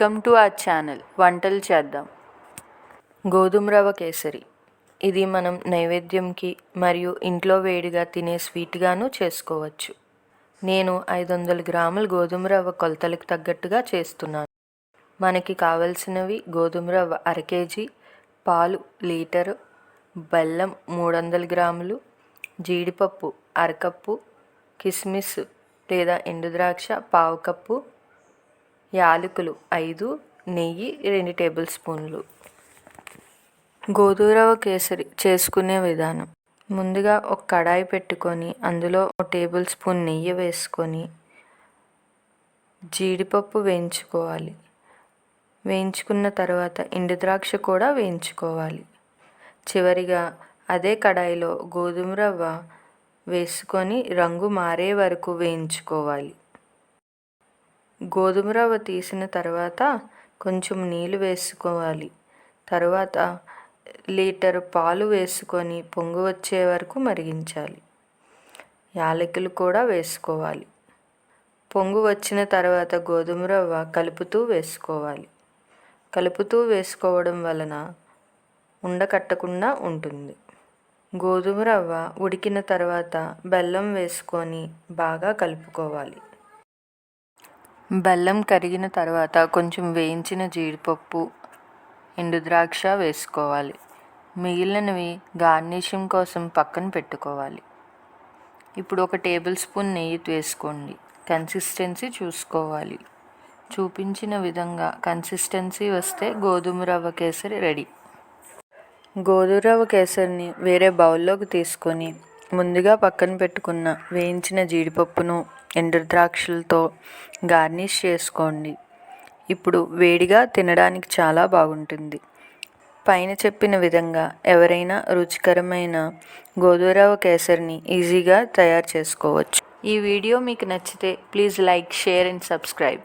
Welcome to our channel వంటలు చేద్దాం. గోధుమ రవ కేసరి. ఇది మనం నైవేద్యంకి మరియు ఇంట్లో వేడిగా తినే స్వీట్గాను చేసుకోవచ్చు. నేను ఐదు వందల గ్రాముల గోధుమ రవ్వ కొలతలకు తగ్గట్టుగా చేస్తున్నాను. మనకి కావలసినవి గోధుమ రవ్వ అర కేజీ పాలు లీటరు బెల్లం మూడు వందల గ్రాములు జీడిపప్పు అరకప్పు కిస్మిస్ లేదా ఎండుద్రాక్ష పావు కప్పు యాలకులు ఐదు నెయ్యి రెండు టేబుల్ స్పూన్లు. గోధుమరవ్వ కేసరి చేసుకునే విధానం. ముందుగా ఒక కడాయి పెట్టుకొని అందులో ఒక టేబుల్ స్పూన్ నెయ్యి వేసుకొని జీడిపప్పు వేయించుకోవాలి. వేయించుకున్న తర్వాత ఎండు ద్రాక్ష కూడా వేయించుకోవాలి. చివరిగా అదే కడాయిలో గోధుమ రవ్వ వేసుకొని రంగు మారే వరకు వేయించుకోవాలి. గోధుమ రవ్వ తీసిన తర్వాత కొంచెం నీళ్ళు వేసుకోవాలి. తర్వాత లీటర్ పాలు వేసుకొని పొంగు వచ్చే వరకు మరిగించాలి. యాలకులు కూడా వేసుకోవాలి. పొంగు వచ్చిన తర్వాత గోధుమ రవ్వ కలుపుతూ వేసుకోవాలి. కలుపుతూ వేసుకోవడం వలన ఉండకట్టకుండా ఉంటుంది. గోధుమ రవ్వ ఉడికిన తర్వాత బెల్లం వేసుకొని బాగా కలుపుకోవాలి. బెల్లం కరిగిన తర్వాత కొంచెం వేయించిన జీడిపప్పు ఎండు ద్రాక్ష వేసుకోవాలి. మిగిలినవి గార్నిషింగ్ కోసం పక్కన పెట్టుకోవాలి. ఇప్పుడు ఒక టేబుల్ స్పూన్ నెయ్యి వేసుకోండి. కన్సిస్టెన్సీ చూసుకోవాలి. చూపించిన విధంగా కన్సిస్టెన్సీ వస్తే గోధుమ రవ్వ కేసరి రెడీ. గోధుమ రవ్వ కేసరిని వేరే బౌల్లోకి తీసుకొని ముందుగా పక్కన పెట్టుకున్న వేయించిన జీడిపప్పును ఎండు ద్రాక్షలతో గార్నిష్ చేసుకోండి. ఇప్పుడు వేడిగా తినడానికి చాలా బాగుంటుంది. పైన చెప్పిన విధంగా ఎవరైనా రుచికరమైన గోధుమరవ కేసరిని ఈజీగా తయారు చేసుకోవచ్చు. ఈ వీడియో మీకు నచ్చితే please like share and subscribe.